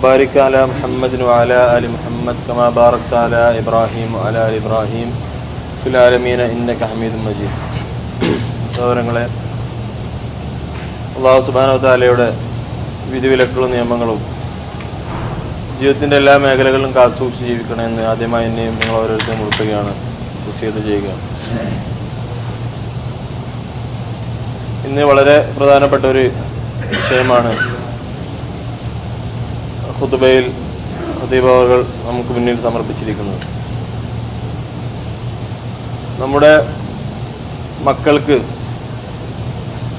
وبارك على محمد وعلى آل محمد كما باركت على إبراهيم وعلى آل إبراهيم في العالمين إنك حميد مجيد സഹോദരങ്ങളെ അള്ളാഹു സുബാനോ താലയുടെ വിധിവിലക്കുകളും നിയമങ്ങളും ജീവിതത്തിൻ്റെ എല്ലാ മേഖലകളിലും കാത്തുസൂക്ഷിച്ച് ജീവിക്കണമെന്ന് ആദ്യമായി എന്നെയും നിങ്ങൾ ഓരോരുത്തരും ഉൾപ്പെടുകയാണ് വസീത് ചെയ്യുകയാണ് ഇന്ന് വളരെ പ്രധാനപ്പെട്ട ഒരു വിഷയമാണ് ഖുതുബയിൽ ഖുദീബകൾ നമുക്ക് മുന്നിൽ സമർപ്പിച്ചിരിക്കുന്നത് നമ്മുടെ മക്കൾക്ക്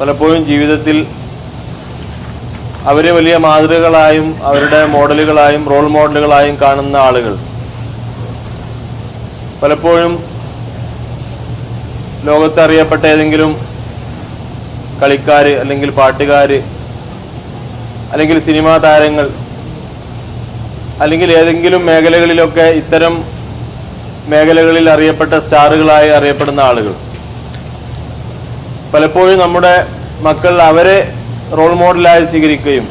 പലപ്പോഴും ജീവിതത്തിൽ അവരെ വലിയ മാതൃകകളായും അവരുടെ മോഡലുകളായും റോൾ മോഡലുകളായും കാണുന്ന ആളുകൾ. പലപ്പോഴും ലോകത്തറിയപ്പെട്ട ഏതെങ്കിലും കളിക്കാർ അല്ലെങ്കിൽ പാട്ടുകാർ അല്ലെങ്കിൽ സിനിമാ താരങ്ങൾ അല്ലെങ്കിൽ ഏതെങ്കിലും മേഖലകളിലൊക്കെ ഇത്തരം മേഖലകളിൽ അറിയപ്പെട്ട സ്റ്റാറുകളായി അറിയപ്പെടുന്ന ആളുകൾ. പലപ്പോഴും നമ്മുടെ മക്കൾ അവരെ റോൾ മോഡലായി സ്വീകരിക്കുകയും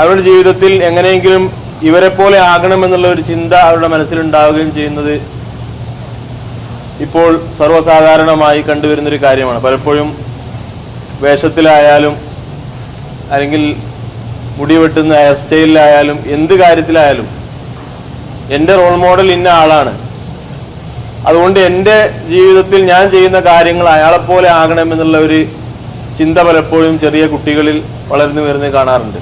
അവരുടെ ജീവിതത്തിൽ എങ്ങനെയെങ്കിലും ഇവരെ പോലെ ആകണമെന്നുള്ള ഒരു ചിന്ത അവരുടെ മനസ്സിലുണ്ടാവുകയും ചെയ്യുന്നത് ഇപ്പോൾ സർവസാധാരണമായി കണ്ടുവരുന്നൊരു കാര്യമാണ്. പലപ്പോഴും വേഷത്തിലായാലും അല്ലെങ്കിൽ മുടി വെട്ടുന്ന ഹെയർ സ്റ്റൈലിലായാലും എന്ത് കാര്യത്തിലായാലും എന്റെ റോൾ മോഡൽ ഇന്ന ആളാണ്. അതുകൊണ്ട് എന്റെ ജീവിതത്തിൽ ഞാൻ ചെയ്യുന്ന കാര്യങ്ങൾ അയാളെപ്പോലെ ആകണമെന്നുള്ള ഒരു ചിന്ത പലപ്പോഴും ചെറിയ കുട്ടികളിൽ വളർന്നു വരുന്നത് കാണാറുണ്ട്.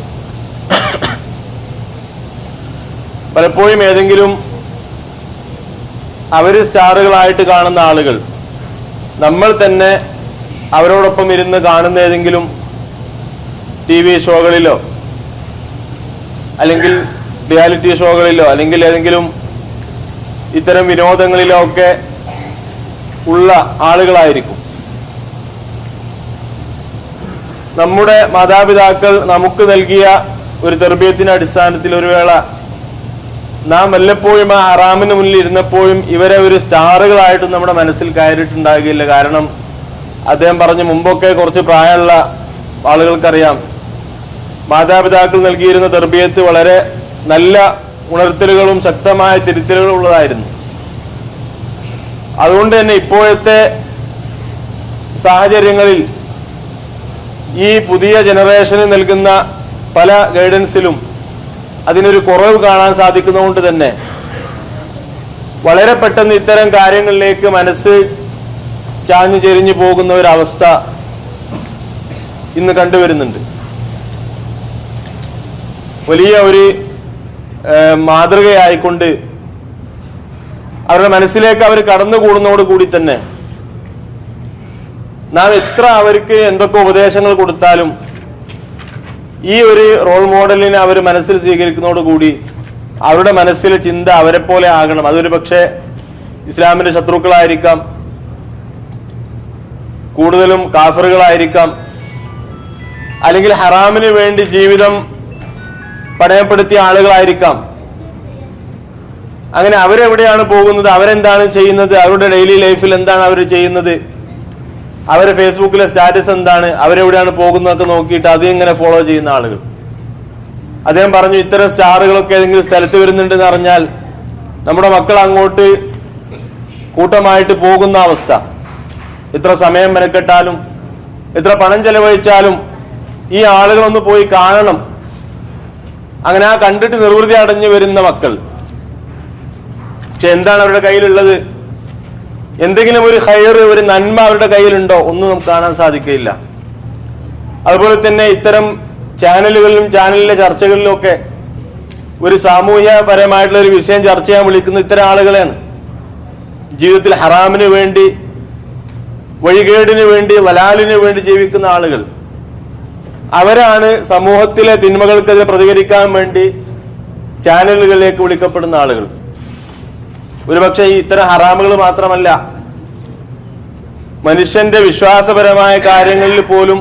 പലപ്പോഴും ഏതെങ്കിലും അവർ സ്റ്റാറുകളായിട്ട് കാണുന്ന ആളുകൾ നമ്മൾ തന്നെ അവരോടൊപ്പം ഇരുന്ന് കാണുന്ന ഏതെങ്കിലും ടി വി ഷോകളിലോ അല്ലെങ്കിൽ റിയാലിറ്റി ഷോകളിലോ അല്ലെങ്കിൽ ഏതെങ്കിലും ഇത്തരം വിനോദങ്ങളിലോ ഒക്കെ ഉള്ള ആളുകളായിരിക്കും. നമ്മുടെ മാതാപിതാക്കൾ നമുക്ക് നൽകിയ ഒരു തെർബീയത്തിന്റെ അടിസ്ഥാനത്തിൽ ഒരു വേള നാം വല്ലപ്പോഴും ആ ഹറാമിന് മുന്നിൽ ഇരുന്നപ്പോഴും ഇവരെ ഒരു സ്റ്റാറുകളായിട്ടും നമ്മുടെ മനസ്സിൽ കയറിയിട്ടുണ്ടാകില്ല. കാരണം അദ്ദേഹം പറഞ്ഞു മുമ്പൊക്കെ കുറച്ച് പ്രായമുള്ള ആളുകൾക്കറിയാം. മാതാപിതാക്കൾ നൽകിയിരുന്ന തെർബിയത്ത് വളരെ നല്ല ഉണർത്തലുകളും ശക്തമായ തിരുത്തലുകളും ഉള്ളതായിരുന്നു. അതുകൊണ്ട് തന്നെ ഇപ്പോഴത്തെ സാഹചര്യങ്ങളിൽ ഈ പുതിയ ജനറേഷന് നൽകുന്ന പല ഗൈഡൻസിലും അതിനൊരു കുറവ് കാണാൻ സാധിക്കുന്നതുകൊണ്ട് തന്നെ വളരെ പെട്ടെന്ന് ഇത്തരം കാര്യങ്ങളിലേക്ക് മനസ്സ് ചാഞ്ഞു ചെരിഞ്ഞു പോകുന്ന ഒരവസ്ഥ ഇന്ന് കണ്ടുവരുന്നുണ്ട്. വലിയ ഒരു മാതൃകയായിക്കൊണ്ട് അവരുടെ മനസ്സിലേക്ക് അവർ കടന്നുകൂടുന്നതോട് കൂടി തന്നെ നാം എത്ര അവർക്ക് എന്തൊക്കെ ഉപദേശങ്ങൾ കൊടുത്താലും ഈ ഒരു റോൾ മോഡലിനെ അവർ മനസ്സിൽ സ്വീകരിക്കുന്നതോടുകൂടി അവരുടെ മനസ്സിലെ ചിന്ത അവരെ പോലെ ആകണം. അതൊരു പക്ഷേ ഇസ്ലാമിന്റെ ശത്രുക്കളായിരിക്കാം. കൂടുതലും കാഫറുകളായിരിക്കാം. അല്ലെങ്കിൽ ഹറാമിന് വേണ്ടി ജീവിതം പണയപ്പെടുത്തിയ ആളുകളായിരിക്കാം. അങ്ങനെ അവരെവിടെയാണ് പോകുന്നത്? അവരെന്താണ് ചെയ്യുന്നത്? അവരുടെ ഡെയിലി ലൈഫിൽ എന്താണ് അവർ ചെയ്യുന്നത്? അവരെ ഫേസ്ബുക്കിലെ സ്റ്റാറ്റസ് എന്താണ്? അവരെവിടെയാണ് പോകുന്നതൊക്കെ നോക്കിയിട്ട് അത് ഇങ്ങനെ ഫോളോ ചെയ്യുന്ന ആളുകൾ. അദ്ദേഹം പറഞ്ഞു ഇത്തരം സ്റ്റാറുകളൊക്കെ ഏതെങ്കിലും സ്ഥലത്ത് വരുന്നുണ്ടെന്ന് അറിഞ്ഞാൽ നമ്മുടെ മക്കൾ അങ്ങോട്ട് കൂട്ടമായിട്ട് പോകുന്ന അവസ്ഥ. ഇത്ര സമയം മെനക്കെട്ടാലും ഇത്ര പണം ചെലവഴിച്ചാലും ഈ ആളുകളൊന്ന് പോയി കാണണം. അങ്ങനെ ആ കണ്ടിട്ട് നിർവൃതി അടഞ്ഞു വരുന്ന മക്കൾ. പക്ഷെ എന്താണ് അവരുടെ കയ്യിലുള്ളത്? എന്തെങ്കിലും ഒരു ഹയർ ഒരു നന്മ അവരുടെ കയ്യിലുണ്ടോ? ഒന്നും നമുക്ക് കാണാൻ സാധിക്കില്ല അതുപോലെ തന്നെ ഇത്തരം ചാനലുകളിലും ചാനലിലെ ചർച്ചകളിലും ഒക്കെ ഒരു സാമൂഹ്യപരമായിട്ടുള്ള ഒരു വിഷയം ചർച്ച ചെയ്യാൻ വിളിക്കുന്ന ഇത്തരം ആളുകളെയാണ്. ജീവിതത്തിൽ ഹറാമിന് വേണ്ടി വഴികേടിന് വേണ്ടി വലാലിന് വേണ്ടി ജീവിക്കുന്ന ആളുകൾ. അവരാണ് സമൂഹത്തിലെ തിന്മകൾക്കെതിരെ പ്രതികരിക്കാൻ വേണ്ടി ചാനലുകളിലേക്ക് വിളിക്കപ്പെടുന്ന ആളുകൾ. ഒരുപക്ഷെ ഈ ഇത്തരം ഹറാമുകൾ മാത്രമല്ല മനുഷ്യന്റെ വിശ്വാസപരമായ കാര്യങ്ങളിൽ പോലും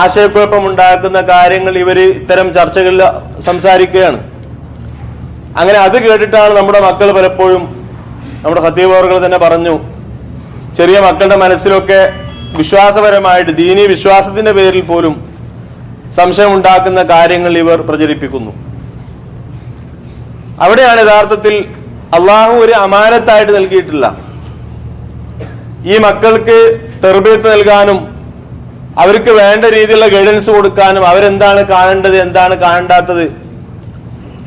ആശയക്കുഴപ്പമുണ്ടാക്കുന്ന കാര്യങ്ങൾ ഇവർ ഇത്തരം ചർച്ചകളിൽ സംസാരിക്കുകയാണ്. അങ്ങനെ അത് കേട്ടിട്ടാണ് നമ്മുടെ മക്കൾ പലപ്പോഴും നമ്മുടെ ഹത്തീബോറുകൾ തന്നെ പറഞ്ഞു ചെറിയ മക്കളുടെ മനസ്സിലൊക്കെ വിശ്വാസപരമായിട്ട് ദീനീ വിശ്വാസത്തിന്റെ പേരിൽ പോലും സംശയമുണ്ടാക്കുന്ന കാര്യങ്ങൾ ഇവർ പ്രചരിപ്പിക്കുന്നു. അവിടെയാണ് യഥാർത്ഥത്തിൽ അള്ളാഹു ഒരു അമാനത്തായിട്ട് നൽകിയിട്ടില്ല. ഈ മക്കൾക്ക് തെർബീത്ത് നൽകാനും അവർക്ക് വേണ്ട രീതിയിലുള്ള ഗൈഡൻസ് കൊടുക്കാനും അവരെന്താണ് കാണേണ്ടത് എന്താണ് കാണേണ്ടാത്തത്.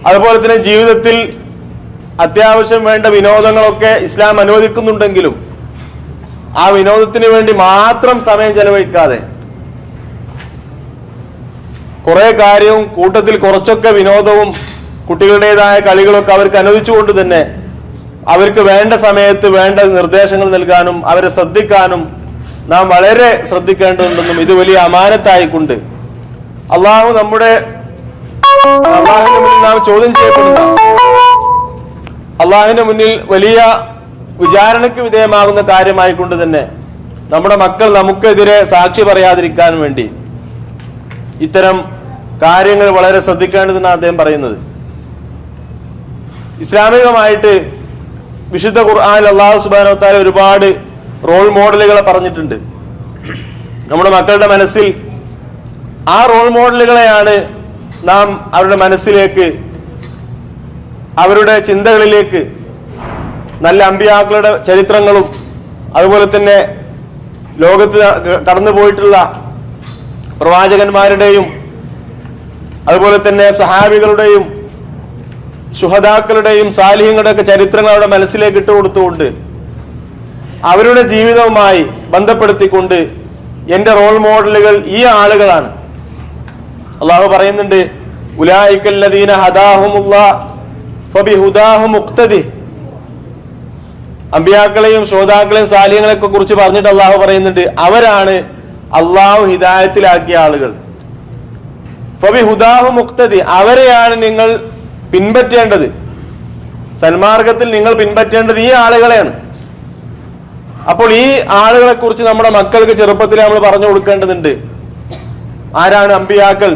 അതുപോലെ തന്നെ ജീവിതത്തിൽ അത്യാവശ്യം വേണ്ട വിനോദങ്ങളൊക്കെ ഇസ്ലാം അനുവദിക്കുന്നുണ്ടെങ്കിലും ആ വിനോദത്തിന് വേണ്ടി മാത്രം സമയം ചെലവഴിക്കാതെ കുറെ കാര്യവും കൂട്ടത്തിൽ കുറച്ചൊക്കെ വിനോദവും കുട്ടികളുടേതായ കളികളൊക്കെ അവർക്ക് അനുവദിച്ചുകൊണ്ട് തന്നെ അവർക്ക് വേണ്ട സമയത്ത് വേണ്ട നിർദ്ദേശങ്ങൾ നൽകാനും അവരെ ശ്രദ്ധിക്കാനും നാം വളരെ ശ്രദ്ധിക്കേണ്ടതുണ്ടെന്നും ഇത് വലിയ അമാനത്തായിക്കൊണ്ട് അള്ളാഹു നമ്മുടെ അള്ളാഹുവിന്റെ മുന്നിൽ നാം ചോദ്യം ചെയ്യപ്പെടുന്ന അള്ളാഹുവിന്റെ മുന്നിൽ വലിയ വിചാരണയ്ക്ക് വിധേയമാകുന്ന കാര്യമായിക്കൊണ്ട് തന്നെ നമ്മുടെ മക്കൾ നമുക്കെതിരെ സാക്ഷി പറയാതിരിക്കാൻ വേണ്ടി ഇത്തരം കാര്യങ്ങൾ വളരെ ശ്രദ്ധിക്കേണ്ടതെന്നാണ് അദ്ദേഹം പറയുന്നത്. ഇസ്ലാമികമായിട്ട് വിശുദ്ധ ഖുർആാനിൽ അള്ളാഹു സുബാനോ താല ഒരുപാട് റോൾ മോഡലുകളെ പറഞ്ഞിട്ടുണ്ട്. നമ്മുടെ മക്കളുടെ മനസ്സിൽ ആ റോൾ മോഡലുകളെയാണ് നാം അവരുടെ മനസ്സിലേക്ക് അവരുടെ ചിന്തകളിലേക്ക് നല്ല അമ്പിയാക്കളുടെ ചരിത്രങ്ങളും അതുപോലെ തന്നെ ലോകത്ത് കടന്നു പോയിട്ടുള്ള പ്രവാചകന്മാരുടെയും അതുപോലെ തന്നെ സഹാബികളുടെയും ശുഹദാക്കളുടെയും സാലിഹ്യങ്ങളുടെയൊക്കെ ചരിത്രങ്ങൾ അവരുടെ മനസ്സിലേക്ക് ഇട്ടുകൊടുത്തുകൊണ്ട് അവരുടെ ജീവിതവുമായി ബന്ധപ്പെടുത്തിക്കൊണ്ട് എന്റെ റോൾ മോഡലുകൾ ഈ ആളുകളാണ്. അള്ളാഹു പറയുന്നുണ്ട് ഉലായിക്കല്ലദീന അമ്പിയാക്കളെയും ശ്രോതാക്കളെയും സാലിഹ്യങ്ങളെയൊക്കെ കുറിച്ച് പറഞ്ഞിട്ട് അള്ളാഹു പറയുന്നുണ്ട് അവരാണ് അള്ളാഹു ഹിദായത്തിലാക്കിയ ആളുകൾ. ഫബി ഹുദാഹു മുക്തദി അവരെയാണ് നിങ്ങൾ പിൻപറ്റേണ്ടത്. സന്മാർഗത്തിൽ നിങ്ങൾ പിൻപറ്റേണ്ടത് ഈ ആളുകളെയാണ്. അപ്പോൾ ഈ ആളുകളെ കുറിച്ച് നമ്മുടെ മക്കൾക്ക് ചെറുപ്പത്തിൽ നമ്മൾ പറഞ്ഞു കൊടുക്കേണ്ടതുണ്ട്. ആരാണ് അമ്പിയാക്കൾ?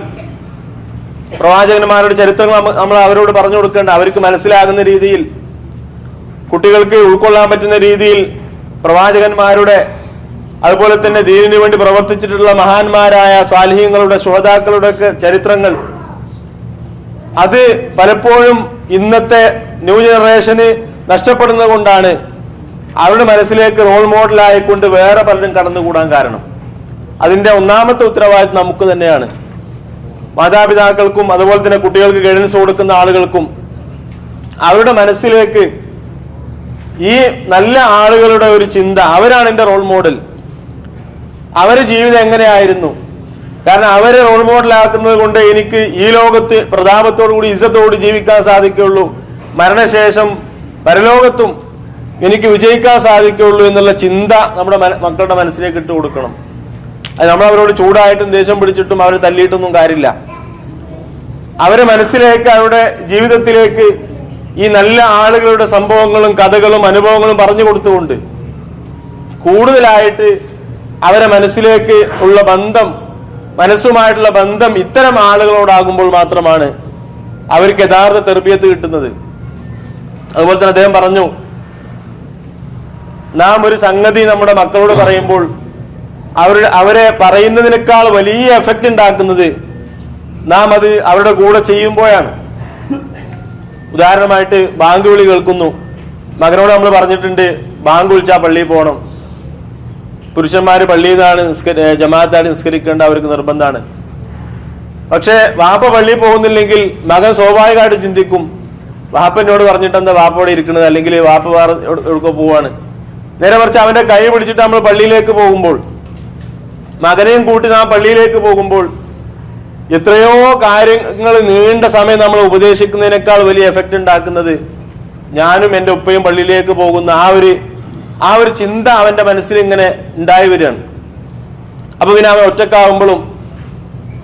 പ്രവാചകന്മാരുടെ ചരിത്രങ്ങൾ നമ്മൾ അവരോട് പറഞ്ഞു കൊടുക്കേണ്ട. അവർക്ക് മനസ്സിലാകുന്ന രീതിയിൽ കുട്ടികൾക്ക് ഉൾക്കൊള്ളാൻ പറ്റുന്ന രീതിയിൽ പ്രവാചകന്മാരുടെ അതുപോലെ തന്നെ ദീനിന് വേണ്ടി പ്രവർത്തിച്ചിട്ടുള്ള മഹാന്മാരായ സാലിഹ്യങ്ങളുടെ ശ്രോതാക്കളുടെ ചരിത്രങ്ങൾ. അത് പലപ്പോഴും ഇന്നത്തെ ന്യൂ ജനറേഷന് നഷ്ടപ്പെടുന്നത് കൊണ്ടാണ് അവരുടെ മനസ്സിലേക്ക് റോൾ മോഡലായിക്കൊണ്ട് വേറെ പലരും കടന്നുകൂടാൻ കാരണം. അതിന്റെ ഒന്നാമത്തെ ഉത്തരവാദിത്വം നമുക്ക് തന്നെയാണ്. മാതാപിതാക്കൾക്കും അതുപോലെ തന്നെ കുട്ടികൾക്ക് ഗൈഡൻസ് കൊടുക്കുന്ന ആളുകൾക്കും അവരുടെ മനസ്സിലേക്ക് ഈ നല്ല ആളുകളുടെ ഒരു ചിന്ത അവരാണ് എന്റെ റോൾ മോഡൽ അവരുടെ ജീവിതം എങ്ങനെയായിരുന്നു? കാരണം അവരെ റോൾ മോഡലാക്കുന്നത് കൊണ്ട് എനിക്ക് ഈ ലോകത്ത് പ്രതാപത്തോടു കൂടി ഇസ്സത്തോട് ജീവിക്കാൻ സാധിക്കുള്ളൂ. മരണശേഷം പരലോകത്തും എനിക്ക് വിജയിക്കാൻ സാധിക്കുള്ളൂ എന്നുള്ള ചിന്ത നമ്മുടെ മക്കളുടെ മനസ്സിലേക്ക് ഇട്ട് കൊടുക്കണം. അത് നമ്മൾ അവരോട് ചൂടായിട്ടും ദേഷ്യം പിടിച്ചിട്ടും അവരെ തല്ലിയിട്ടൊന്നും കാര്യമില്ല. അവരെ മനസ്സിലേക്ക് അവരുടെ ജീവിതത്തിലേക്ക് ഈ നല്ല ആളുകളുടെ സംഭവങ്ങളും കഥകളും അനുഭവങ്ങളും പറഞ്ഞു കൊടുത്തുകൊണ്ട് കൂടുതലായിട്ട് അവരെ മനസ്സിലേക്ക് ഉള്ള ബന്ധം മനസ്സുമായിട്ടുള്ള ബന്ധം ഇത്തരം ആളുകളോടാകുമ്പോൾ മാത്രമാണ് അവർക്ക് യഥാർത്ഥ തെർബിയത്ത് കിട്ടുന്നത്. അതുപോലെ തന്നെ അദ്ദേഹം പറഞ്ഞു നാം ഒരു സംഗതി നമ്മുടെ മക്കളോട് പറയുമ്പോൾ അവരുടെ അവരെ പറയുന്നതിനേക്കാൾ വലിയ എഫക്റ്റ് ഉണ്ടാക്കുന്നത് നാം അത് അവരുടെ കൂടെ ചെയ്യുമ്പോഴാണ്. ഉദാഹരണമായിട്ട് ബാങ്ക് വിളി കേൾക്കുന്നു. മകനോട് നമ്മൾ പറഞ്ഞിട്ടുണ്ട് ബാങ്ക് വിളിച്ചാൽ പള്ളിയിൽ പോകണം പുരുഷന്മാർ പള്ളിയിൽ നിന്നാണ് നിസ്കരി നിസ്കരിക്കേണ്ട അവർക്ക് നിർബന്ധമാണ് പക്ഷെ വാപ്പ പള്ളിയിൽ പോകുന്നില്ലെങ്കിൽ മകൻ സ്വാഭാവികമായിട്ട് ചിന്തിക്കും വാപ്പനോട് പറഞ്ഞിട്ട് എന്താ വാപ്പ ഇവിടെ ഇരിക്കുന്നത്? അല്ലെങ്കിൽ വാപ്പ വേറെ എടുക്കോ പോവാണ്. നേരെ മറിച്ച് അവന്റെ കൈ പിടിച്ചിട്ട് നമ്മൾ പള്ളിയിലേക്ക് പോകുമ്പോൾ മകനെയും കൂട്ടി നാം പള്ളിയിലേക്ക് പോകുമ്പോൾ എത്രയോ കാര്യങ്ങൾ നീണ്ട സമയം നമ്മൾ ഉപദേശിക്കുന്നതിനേക്കാൾ വലിയ എഫക്റ്റ് ഉണ്ടാക്കുന്നത് ഞാനും എന്റെ ഉപ്പയും പള്ളിയിലേക്ക് പോകുന്ന ആ ഒരു ആ ഒരു ചിന്ത അവന്റെ മനസ്സിൽ ഇങ്ങനെ ഉണ്ടായി വരികയാണ്. അപ്പൊ പിന്നെ അവൻ ഒറ്റക്കാവുമ്പോഴും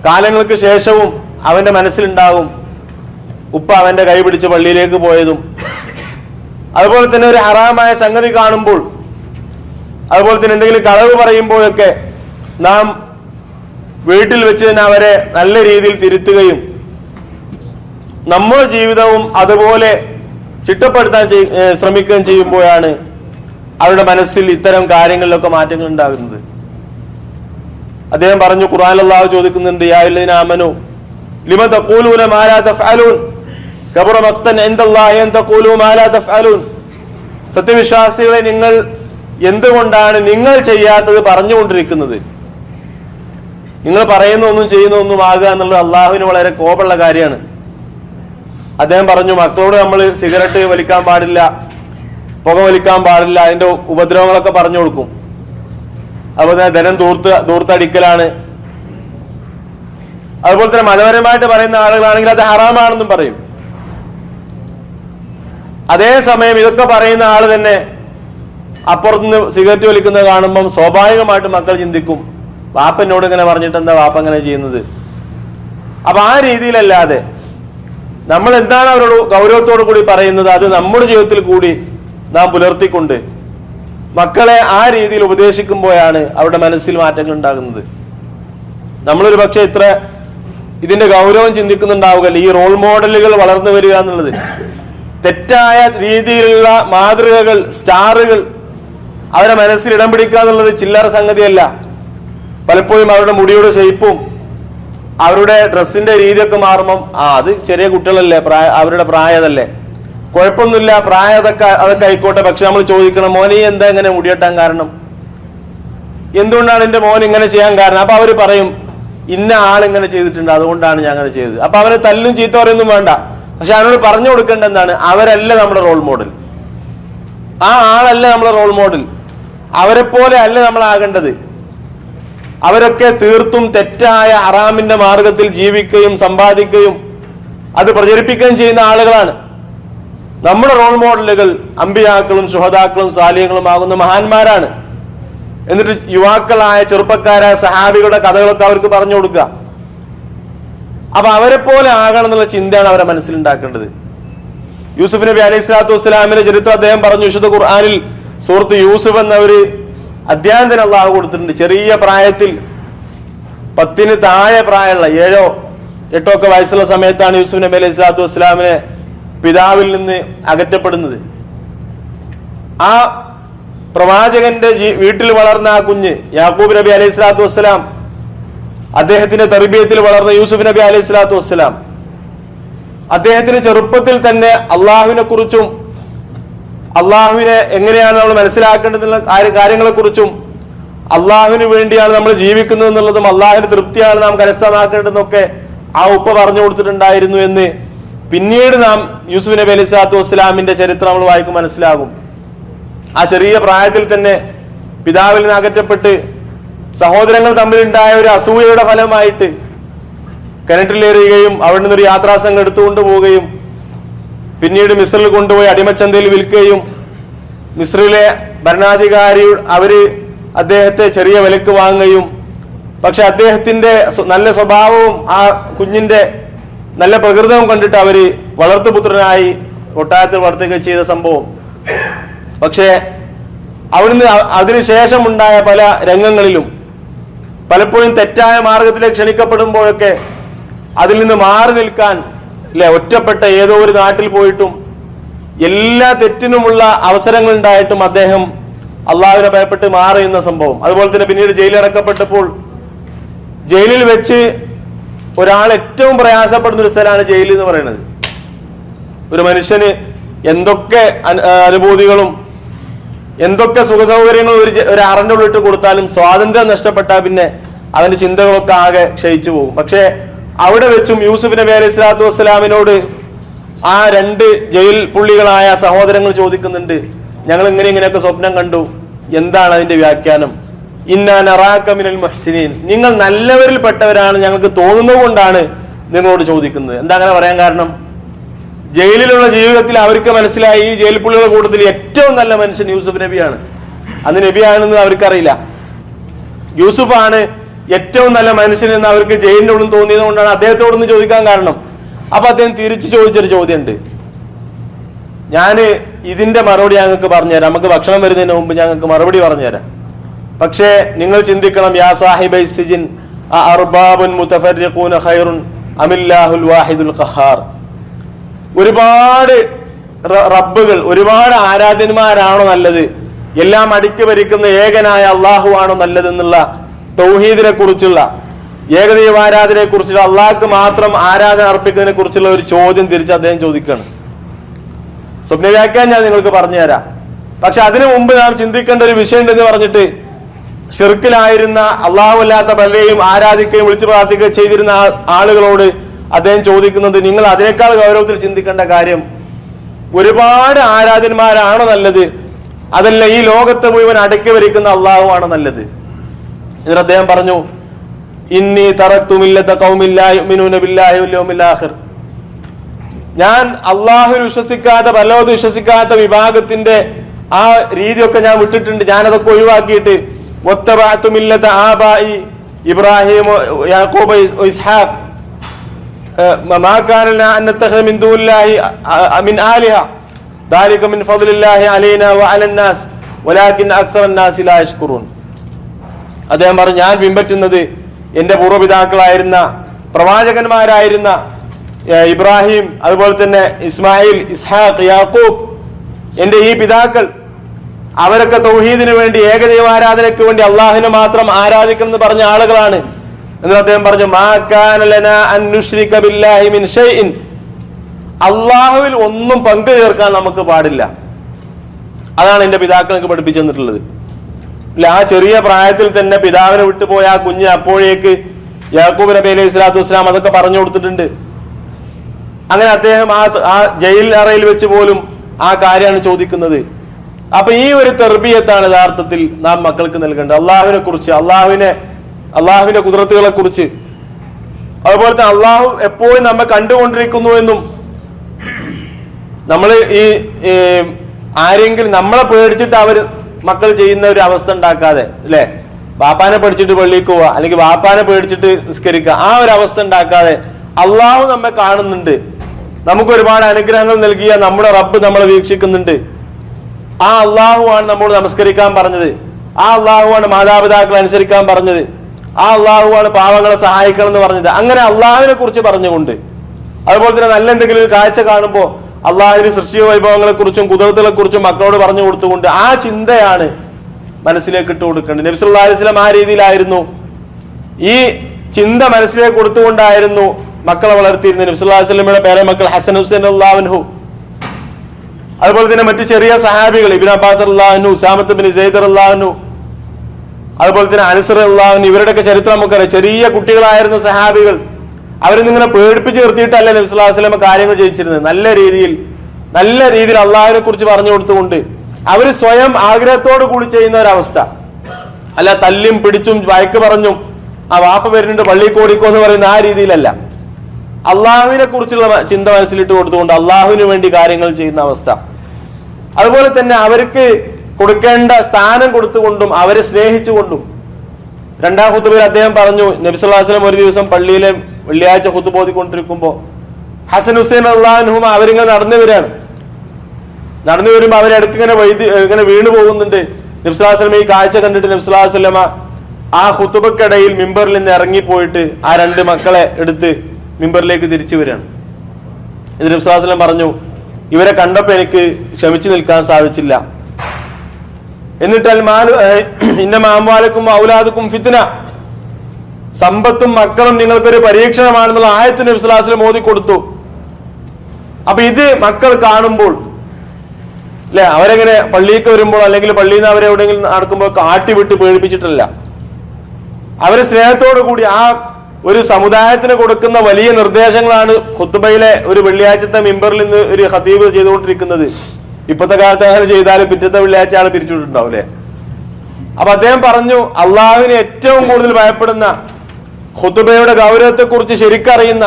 കാലങ്ങൾക്ക് ശേഷവും അവന്റെ മനസ്സിലുണ്ടാകും ഉപ്പ അവന്റെ കൈ പിടിച്ച് പള്ളിയിലേക്ക് പോയതും. അതുപോലെ തന്നെ ഒരു ഹറാമായ സംഗതി കാണുമ്പോൾ അതുപോലെ തന്നെ എന്തെങ്കിലും കളവ് പറയുമ്പോഴൊക്കെ നാം വീട്ടിൽ വെച്ച് തന്നെ അവരെ നല്ല രീതിയിൽ തിരുത്തുകയും നമ്മുടെ ജീവിതവും അതുപോലെ ചിട്ടപ്പെടുത്താൻ ശ്രമിക്കുകയും ചെയ്യുമ്പോഴാണ് അവരുടെ മനസ്സിൽ ഇത്തരം കാര്യങ്ങളിലൊക്കെ മാറ്റങ്ങൾ ഉണ്ടാകുന്നത്. അദ്ദേഹം പറഞ്ഞു ഖുർആൻ അള്ളാഹു ചോദിക്കുന്നുണ്ട് യാ അയ്യുഹല്ലദീന ആമനു ലിമ തഖൂലൂന തഫ്അലൂൻ? തഫ്അലൂൻ. സത്യവിശ്വാസികളെ നിങ്ങൾ എന്തുകൊണ്ടാണ് നിങ്ങൾ ചെയ്യാത്തത് പറഞ്ഞുകൊണ്ടിരിക്കുന്നത്? നിങ്ങൾ പറയുന്ന ഒന്നും ചെയ്യുന്ന ഒന്നും ആകുക എന്നുള്ളത് അള്ളാഹുവിന് വളരെ കോപമുള്ള കാര്യമാണ്. അദ്ദേഹം പറഞ്ഞു മക്കളോട് നമ്മൾ സിഗരറ്റ് വലിക്കാൻ പാടില്ല പുക വലിക്കാൻ പാടില്ല അതിന്റെ ഉപദ്രവങ്ങളൊക്കെ പറഞ്ഞു കൊടുക്കും. അതുപോലെ തന്നെ ധനം ദൂർത്ത് ദൂർത്തടിക്കലാണ് അതുപോലെ തന്നെ മതപരമായിട്ട് പറയുന്ന ആളുകളാണെങ്കിൽ അത് ഹറാമാണെന്നും പറയും. അതേസമയം ഇതൊക്കെ പറയുന്ന ആൾ തന്നെ അപ്പുറത്തുനിന്ന് സിഗരറ്റ് വലിക്കുന്നത് കാണുമ്പം സ്വാഭാവികമായിട്ട് മക്കൾ ചിന്തിക്കും വാപ്പനോട് ഇങ്ങനെ പറഞ്ഞിട്ട് എന്താ വാപ്പ ഇങ്ങനെ ചെയ്യുന്നത്? അപ്പൊ ആ രീതിയിലല്ലാതെ നമ്മൾ എന്താണ് അവരോട് ഗൗരവത്തോടു കൂടി പറയുന്നത്? അത് നമ്മുടെ ജീവിതത്തിൽ കൂടി നാം പുലർത്തിക്കൊണ്ട് മക്കളെ ആ രീതിയിൽ ഉപദേശിക്കുമ്പോഴാണ് അവരുടെ മനസ്സിൽ മാറ്റങ്ങൾ ഉണ്ടാകുന്നത്. നമ്മളൊരു പക്ഷെ ഇത്ര ഇതിന്റെ ഗൗരവം ചിന്തിക്കുന്നുണ്ടാവുകയല്ല. ഈ റോൾ മോഡലുകൾ വളർന്നു വരിക എന്നുള്ളത് തെറ്റായ രീതിയിലുള്ള മാതൃകകൾ സ്റ്റാറുകൾ അവരുടെ മനസ്സിൽ ഇടം പിടിക്കുക എന്നുള്ളത് ചില്ലറ സംഗതിയല്ല. പലപ്പോഴും അവരുടെ മുടിയുടെ ഷെയ്പ്പും അവരുടെ ഡ്രസ്സിന്റെ രീതിയൊക്കെ മാറുമ്പം ആ അത് ചെറിയ കുട്ടികളല്ലേ പ്രായ അവരുടെ പ്രായതല്ലേ കുഴപ്പമൊന്നുമില്ല പ്രായം അതൊക്കെ അതൊക്കെ ആയിക്കോട്ടെ. പക്ഷെ നമ്മൾ ചോദിക്കണം മോനെ എന്താ ഇങ്ങനെ മുടിയെട്ടാൻ കാരണം? എന്തുകൊണ്ടാണ് എന്റെ മോൻ ഇങ്ങനെ ചെയ്യാൻ കാരണം? അപ്പൊ അവർ പറയും ഇന്ന ആൾ ഇങ്ങനെ ചെയ്തിട്ടുണ്ട് അതുകൊണ്ടാണ് ഞാൻ അങ്ങനെ ചെയ്തത്. അപ്പൊ അവരെ തല്ലും ചീത്ത പറയൊന്നും വേണ്ട. പക്ഷെ അവനോട് പറഞ്ഞു കൊടുക്കേണ്ട എന്താണ്? അവരല്ല നമ്മുടെ റോൾ മോഡൽ ആ ആളല്ല നമ്മുടെ റോൾ മോഡൽ അവരെ പോലെ അല്ല നമ്മൾ ആകേണ്ടത്. അവരൊക്കെ തീർത്തും തെറ്റായ അറാമിന്റെ മാർഗത്തിൽ ജീവിക്കുകയും സമ്പാദിക്കുകയും അത് പ്രചരിപ്പിക്കുകയും ചെയ്യുന്ന ആളുകളാണ്. നമ്മുടെ റോൾ മോഡലുകൾ അമ്പിയാക്കളും ശുഹതാക്കളും സാലിയങ്ങളും ആകുന്ന മഹാന്മാരാണ്. എന്നിട്ട് യുവാക്കളായ ചെറുപ്പക്കാരായ സഹാബികളുടെ കഥകളൊക്കെ അവർക്ക് പറഞ്ഞു കൊടുക്കുക. അപ്പൊ അവരെ പോലെ ആകണം എന്നുള്ള ചിന്തയാണ് അവരെ മനസ്സിലുണ്ടാക്കേണ്ടത്. യൂസുഫ് നബി അലൈഹി സ്വലാത്തു വസ്സലാമിന്റെ ചരിത്രം അദ്ദേഹം പറഞ്ഞു വിശുദ്ധ ഖുർആാനിൽ സുഹൃത്ത് യൂസുഫ് എന്ന ഒരു അധ്യായം അള്ളാഹു കൊടുത്തിട്ടുണ്ട്. ചെറിയ പ്രായത്തിൽ പത്തിന് താഴെ പ്രായമുള്ള ഏഴോ എട്ടോ ഒക്കെ വയസ്സുള്ള സമയത്താണ് യൂസുഫ് നബി അലൈഹി സ്വലാത്തു വസ്സലാമിനെ പിതാവിൽ നിന്ന് അകറ്റപ്പെടുന്നത്. ആ പ്രവാചകന്റെ വീട്ടിൽ വളർന്ന ആ കുഞ്ഞ് യാക്കൂബ് നബി അലൈഹി സ്വലാത്തു വസ്സലാം അദ്ദേഹത്തിന്റെ തെറിബിയത്തിൽ വളർന്ന യൂസുഫ് നബി അലൈഹി സ്വലാത്തു വസ്സലാം അദ്ദേഹത്തിന് ചെറുപ്പത്തിൽ തന്നെ അള്ളാഹുവിനെ കുറിച്ചും അള്ളാഹുവിനെ എങ്ങനെയാണ് നമ്മൾ മനസ്സിലാക്കേണ്ടതെന്നുള്ള കാര്യങ്ങളെക്കുറിച്ചും അള്ളാഹുവിന് വേണ്ടിയാണ് നമ്മൾ ജീവിക്കുന്നത് എന്നുള്ളതും അള്ളാഹുവിന്റെ തൃപ്തിയാണ് നാം കരസ്ഥമാക്കേണ്ടതെന്നൊക്കെ ആ ഉപ്പ പറഞ്ഞു കൊടുത്തിട്ടുണ്ടായിരുന്നു എന്ന് പിന്നീട് നാം യൂസുഫ് നബി അലി സ്വലാത്തു വസ്സലാമിന്റെ ചരിത്രം നമ്മൾ വായിക്കും മനസ്സിലാകും. ആ ചെറിയ പ്രായത്തിൽ തന്നെ പിതാവിൽ നിന്ന് അകറ്റപ്പെട്ട് സഹോദരങ്ങൾ തമ്മിലുണ്ടായ ഒരു അസൂയയുടെ ഫലമായിട്ട് കിണറ്റിലേറുകയും അവിടെ നിന്നൊരു യാത്രാസംഘം എടുത്തുകൊണ്ട് പോവുകയും പിന്നീട് മിസ്രിൽ കൊണ്ടുപോയി അടിമച്ചന്തയിൽ വിൽക്കുകയും മിസ്രിലെ ഭരണാധികാരി അവർ അദ്ദേഹത്തെ ചെറിയ വിലക്ക് വാങ്ങുകയും പക്ഷെ അദ്ദേഹത്തിന്റെ നല്ല സ്വഭാവവും ആ കുഞ്ഞിന്റെ നല്ല പ്രകൃതവും കണ്ടിട്ട് അവർ വളർത്തുപുത്രനായി കൊട്ടാരത്തിൽ വളർത്തുക ചെയ്ത സംഭവം. പക്ഷേ അവിടുന്ന് അ- അതിനുശേഷം ഉണ്ടായ പല രംഗങ്ങളിലും പലപ്പോഴും തെറ്റായ മാർഗത്തിലേക്ക് ക്ഷണിക്കപ്പെടുമ്പോഴൊക്കെ അതിൽ നിന്ന് മാറി നിൽക്കാൻ അല്ലെ ഒറ്റപ്പെട്ട ഏതോ ഒരു നാട്ടിൽ പോയിട്ടും എല്ലാ തെറ്റിനുമുള്ള അവസരങ്ങൾ ഉണ്ടായിട്ടും അദ്ദേഹം അള്ളാഹുവിനെ ഭയപ്പെട്ട് മാറിയുന്ന സംഭവം. അതുപോലെ തന്നെ പിന്നീട് ജയിലിൽ അടക്കപ്പെട്ടപ്പോൾ ജയിലിൽ വെച്ച് ഒരാൾ ഏറ്റവും പ്രയാസപ്പെടുന്ന ഒരു സ്ഥലമാണ് ജയിൽ എന്ന് പറയുന്നത്. ഒരു മനുഷ്യന് എന്തൊക്കെ അന- അനുഭൂതികളും എന്തൊക്കെ സുഖസൗകര്യങ്ങളും ഒരു ഒരു അറന്റെ ഉള്ളിട്ട് കൊടുത്താലും സ്വാതന്ത്ര്യം നഷ്ടപ്പെട്ടാൽ പിന്നെ അവന്റെ ചിന്തകളൊക്കെ ആകെ ക്ഷയിച്ചു പോകും. പക്ഷേ അവിടെ വെച്ചും യൂസുഫ് നബി അലൈഹി സ്വലാത്തു വസ്സലാമിനോട് ആ രണ്ട് ജയിൽ പുള്ളികളായ സഹോദരങ്ങൾ ചോദിക്കുന്നുണ്ട് ഞങ്ങൾ ഇങ്ങനെ ഇങ്ങനെയൊക്കെ സ്വപ്നം കണ്ടു. എന്താണ് അതിന്റെ വ്യാഖ്യാനം? ഇന്നാ നറാക്കമിനൽ മുഹ്സിനീൻ. നിങ്ങൾ നല്ലവരിൽപ്പെട്ടവരാണ് ഞങ്ങൾക്ക് തോന്നുന്നത് കൊണ്ടാണ് നിങ്ങളോട് ചോദിക്കുന്നത്. എന്താ അങ്ങനെ പറയാൻ കാരണം? ജയിലിലുള്ള ജീവിതത്തിൽ അവർക്ക് മനസ്സിലായി ഈ ജയിൽ പുള്ളികളുടെ കൂട്ടത്തിൽ ഏറ്റവും നല്ല മനുഷ്യൻ യൂസുഫ് നബിയാണ്. അന്ന് നബിയാണെന്ന് അവർക്കറിയില്ല. യൂസുഫാണ് ഏറ്റവും നല്ല മനുഷ്യൻ എന്ന് അവർക്ക് ജയിലിന്റെ ഉള്ളിൽ തോന്നിയത് കൊണ്ടാണ് അദ്ദേഹത്തോടൊന്ന് ചോദിക്കാൻ കാരണം. അപ്പൊ അദ്ദേഹം തിരിച്ചു ചോദിച്ചൊരു ചോദ്യമുണ്ട്. ഞാൻ ഇതിന്റെ മറുപടി ഞങ്ങൾക്ക് പറഞ്ഞുതരാം. നമുക്ക് ഭക്ഷണം വരുന്നതിന് മുമ്പ് ഞങ്ങൾക്ക് മറുപടി പറഞ്ഞുതരാം. പക്ഷേ നിങ്ങൾ ചിന്തിക്കണം യാ സാഹിബൈ സിജിൻ അർബാബുൻ മുതഫർരിഖൂന ഖൈറുൻ അമില്ലാഹുൽ വാഹിദുൽ ഖഹാർ. ഒരുപാട് റബ്ബുകൾ ഒരുപാട് ആരാധന്മാരാണോ നല്ലത്. എല്ലാം അടുക്കി ഭരിക്കുന്ന ഏകനായ അള്ളാഹു ആണോ നല്ലത് എന്നുള്ള തൗഹീദിനെ കുറിച്ചുള്ള ഏകദൈവാരാധനയെ കുറിച്ചുള്ള അള്ളാഹ്ക്ക് മാത്രം ആരാധന അർപ്പിക്കുന്നതിനെ കുറിച്ചുള്ള ഒരു ചോദ്യം തിരിച്ച് അദ്ദേഹം ചോദിക്കുകയാണ്. സ്വപ്ന വ്യാഖ്യാൻ ഞാൻ നിങ്ങൾക്ക് പറഞ്ഞുതരാം. പക്ഷെ അതിനു മുമ്പ് നാം ചിന്തിക്കേണ്ട ഒരു വിഷയം ഉണ്ടെന്ന് പറഞ്ഞിട്ട് ഷിർക്കിലായിരുന്ന അള്ളാഹുവല്ലാത്ത പലരെയും ആരാധിക്കുകയും വിളിച്ചു പ്രാർത്ഥിക്കുകയും ചെയ്തിരുന്ന ആളുകളോട് അദ്ദേഹം ചോദിക്കുന്നത് നിങ്ങൾ അതിനേക്കാൾ ഗൗരവത്തിൽ ചിന്തിക്കേണ്ട കാര്യം ഒരുപാട് ആരാധന്മാരാണ് നല്ലത് അതല്ല ഈ ലോകത്തെ മുഴുവൻ അടക്കി വരിക്കുന്ന അള്ളാഹു ആണ് നല്ലത്. ഇതിന് അദ്ദേഹം പറഞ്ഞു ഇന്നി തറക്തുമില്ലത്ത കൗമില്ലാഹിർ ഞാൻ അള്ളാഹു വിശ്വസിക്കാത്ത പലതും വിശ്വസിക്കാത്ത വിഭാഗത്തിന്റെ ആ രീതിയൊക്കെ ഞാൻ വിട്ടിട്ടുണ്ട്. ഞാൻ അതൊക്കെ ഒഴിവാക്കിയിട്ട് ഒത്തബാത്തുമില്ലത്ത ആബായി ഇബ്രാഹിം യാക്കൂബ് ഇസ്ഹാഖ് ما كان لنا أن نتخذ من دون الله من آلهة ذلك من فضل الله علينا وعلى الناس ولكن أكثر الناس لا يشكرون അദ്ദേഹം പറഞ്ഞു ഞാൻ പിൻപറ്റുന്നത് എൻ്റെ പൂർവ്വപിതാക്കളായിരുന്ന പ്രവാചകന്മാരായിരുന്ന ഏഹ്, ഇബ്രാഹിം അതുപോലെ തന്നെ ഇസ്മായിൽ ഇസ്ഹാഖ് യാക്കൂബ് എൻ്റെ ഈ പിതാക്കൾ അവരൊക്കെ തൗഹീദിന് വേണ്ടി ഏകദൈവ ആരാധനയ്ക്ക് വേണ്ടി അള്ളാഹിനെ മാത്രം ആരാധിക്കണം എന്ന് പറഞ്ഞ ആളുകളാണ്. എന്നിട്ട് അദ്ദേഹം പറഞ്ഞു അള്ളാഹുവിൽ ഒന്നും പങ്കു ചേർക്കാൻ നമുക്ക് പാടില്ല. അതാണ് എന്റെ പിതാക്കൾക്ക് പഠിപ്പിച്ചു തന്നിട്ടുള്ളത്. ആ ചെറിയ പ്രായത്തിൽ തന്നെ പിതാവിനെ വിട്ടുപോയ ആ കുഞ്ഞ് അപ്പോഴേക്ക് യാക്കൂബ് നബി അലൈഹി സ്വലാത്തു വസ്സലാം അതൊക്കെ പറഞ്ഞു കൊടുത്തിട്ടുണ്ട്. അങ്ങനെ അദ്ദേഹം ആ ആ ജയിൽ അറയിൽ വെച്ച് പോലും ആ കാര്യമാണ് ചോദിക്കുന്നത്. അപ്പൊ ഈ ഒരു തെർബിയത്താണ് യഥാർത്ഥത്തിൽ നാം മക്കൾക്ക് നൽകേണ്ടത്. അള്ളാഹുവിനെ കുറിച്ച് അള്ളാഹുവിനെ അള്ളാഹുവിന്റെ കുതിരത്തുകളെ കുറിച്ച്. അതുപോലെ തന്നെ അള്ളാഹു എപ്പോഴും നമ്മെ കണ്ടുകൊണ്ടിരിക്കുന്നു എന്നും. നമ്മൾ ഈ ആരെങ്കിലും നമ്മളെ പേടിച്ചിട്ട് അവർ മക്കൾ ചെയ്യുന്ന ഒരു അവസ്ഥ ഉണ്ടാക്കാതെ അല്ലേ? വാപ്പാനെ പഠിച്ചിട്ട് പള്ളിക്ക് പോവുക അല്ലെങ്കിൽ വാപ്പാനെ പേടിച്ചിട്ട് നിസ്കരിക്കുക ആ ഒരു അവസ്ഥ ഉണ്ടാക്കാതെ അള്ളാഹു നമ്മെ കാണുന്നുണ്ട്. നമുക്ക് ഒരുപാട് അനുഗ്രഹങ്ങൾ നൽകിയ നമ്മുടെ റബ്ബ് നമ്മളെ വീക്ഷിക്കുന്നുണ്ട്. ആ അള്ളാഹു ആണ് നമ്മോട് നമസ്കരിക്കാൻ പറഞ്ഞത്. ആ അള്ളാഹു ആണ് മാതാപിതാക്കളെ അനുസരിക്കാൻ പറഞ്ഞത്. ആ അള്ളാഹു ആണ് പാവങ്ങളെ സഹായിക്കണം എന്ന് പറഞ്ഞത്. അങ്ങനെ അള്ളാഹുവിനെ കുറിച്ച് പറഞ്ഞുകൊണ്ട്. അതുപോലെ തന്നെ നല്ല എന്തെങ്കിലും ഒരു കാഴ്ച കാണുമ്പോൾ അള്ളാഹുവിന് സൃഷ്ടി വൈഭവങ്ങളെ കുറിച്ചും കുതിർത്തുകളെ കുറിച്ചും മക്കളോട് പറഞ്ഞു കൊടുത്തുകൊണ്ട് ആ ചിന്തയാണ് മനസ്സിലേക്ക് ഇട്ട് കൊടുക്കേണ്ടത്. നബി സല്ലല്ലാഹു അലൈഹി ആ രീതിയിലായിരുന്നു. ഈ ചിന്ത മനസ്സിലേക്ക് കൊടുത്തുകൊണ്ടായിരുന്നു മക്കളെ വളർത്തിയിരുന്നത്. നബി സല്ലല്ലാഹു പേരെ മക്കൾ ഹസൻ ഹുസൈൻ അള്ളാഹുൻഹു അതുപോലെ തന്നെ മറ്റു ചെറിയ സഹാബികൾ ഇബിൻ അബ്ബാസ് അള്ളാഹുനു ഉസാമത്ത് ബിൻ സെയ്ദർ അള്ളാഹുനു അതുപോലെ തന്നെ അനസർ അള്ളാഹുനു ഇവരുടെയൊക്കെ ചരിത്രം നമുക്കറിയാം ചെറിയ കുട്ടികളായിരുന്ന സഹാബികൾ അവരിന്നിങ്ങനെ പേടിപ്പിച്ച് നിർത്തിയിട്ടല്ല നബി സല്ലല്ലാഹു അലൈഹി വസല്ലമ കാര്യങ്ങൾ ചെയ്യിച്ചിരുന്നത്? നല്ല രീതിയിൽ നല്ല രീതിയിൽ അള്ളാഹുവിനെ കുറിച്ച് പറഞ്ഞു കൊടുത്തുകൊണ്ട് അവർ സ്വയം ആഗ്രഹത്തോടു കൂടി ചെയ്യുന്ന ഒരവസ്ഥ. അല്ല തല്ലും പിടിച്ചും വഴക്ക് പറഞ്ഞും ആ വാപ്പ വരുന്നുണ്ട് പള്ളി കോടിക്കോ എന്ന് പറയുന്ന ആ രീതിയിലല്ല. അള്ളാഹുവിനെ കുറിച്ചുള്ള ചിന്ത മനസ്സിലിട്ട് കൊടുത്തുകൊണ്ട് അള്ളാഹുവിന് വേണ്ടി കാര്യങ്ങൾ ചെയ്യുന്ന അവസ്ഥ. അതുപോലെ തന്നെ അവർക്ക് കൊടുക്കേണ്ട സ്ഥാനം കൊടുത്തുകൊണ്ടും അവരെ സ്നേഹിച്ചുകൊണ്ടും. രണ്ടാം ഹുത്തുബയിൽ അദ്ദേഹം പറഞ്ഞു നബി സല്ലല്ലാഹു അലൈഹി വസല്ലം ഒരു ദിവസം പള്ളിയിലെ വെള്ളിയാഴ്ച ഹുത്ത് ഓതിക്കൊണ്ടിരിക്കുമ്പോൾ ഹസൻ ഹുസൈൻ അള്ളാഹുഹും അവരിങ്ങനെ നടന്നു വരികയാണ്. നടന്നു വരുമ്പോൾ അവരെ ഇങ്ങനെ വൈദ്യ ഇങ്ങനെ വീണു പോകുന്നുണ്ട്. നബ്സുലാസ്ലമ ഈ കാഴ്ച കണ്ടിട്ട് നബ്സുലാസ്ലമ ആ ഹുത്തുബക്കിടയിൽ മിമ്പറിൽ നിന്ന് ഇറങ്ങിപ്പോയിട്ട് ആ രണ്ട് മക്കളെ എടുത്ത് മിമ്പറിലേക്ക് തിരിച്ചു വരികയാണ്. ഇത് നബ്സുലാസ്ലം പറഞ്ഞു ഇവരെ കണ്ടപ്പോൾ എനിക്ക് ക്ഷമിച്ചു നിൽക്കാൻ സാധിച്ചില്ല. എന്നിട്ടാൽ മാലു ഇന്ന മാമാലക്കും ഔലാദുക്കും ഫിത്തിന സമ്പത്തും മക്കളും നിങ്ങൾക്കൊരു പരീക്ഷണമാണെന്നുള്ള ആയത്തിന് നബ്സുലാസ്ലം മോദി കൊടുത്തു. അപ്പൊ ഇത് മക്കൾ കാണുമ്പോൾ അല്ലെ അവരെങ്ങനെ പള്ളിയിലേക്ക് വരുമ്പോൾ അല്ലെങ്കിൽ പള്ളിയിൽ നിന്ന് അവരെ എവിടെയെങ്കിലും നടക്കുമ്പോൾ കാട്ടി വിട്ട് പേടിപ്പിച്ചിട്ടല്ല. അവരെ സ്നേഹത്തോടു കൂടി ആ ഒരു സമുദായത്തിന് കൊടുക്കുന്ന വലിയ നിർദ്ദേശങ്ങളാണ് ഖുത്തുബയിലെ ഒരു വെള്ളിയാഴ്ചത്തെ മെമ്പറിൽ നിന്ന് ഒരു ഹതീബ് ചെയ്തുകൊണ്ടിരിക്കുന്നത്. ഇപ്പോഴത്തെ കാലത്ത് അങ്ങനെ ചെയ്താലും പിറ്റത്തെ വെള്ളിയാഴ്ച ആൾ പിരിച്ചുവിട്ടുണ്ടാവും അല്ലെ? അപ്പൊ അദ്ദേഹം പറഞ്ഞു അള്ളാഹുവിനെ ഏറ്റവും കൂടുതൽ ഭയപ്പെടുന്ന ഖുത്തുബയുടെ ഗൗരവത്തെക്കുറിച്ച് ശരിക്കറിയുന്ന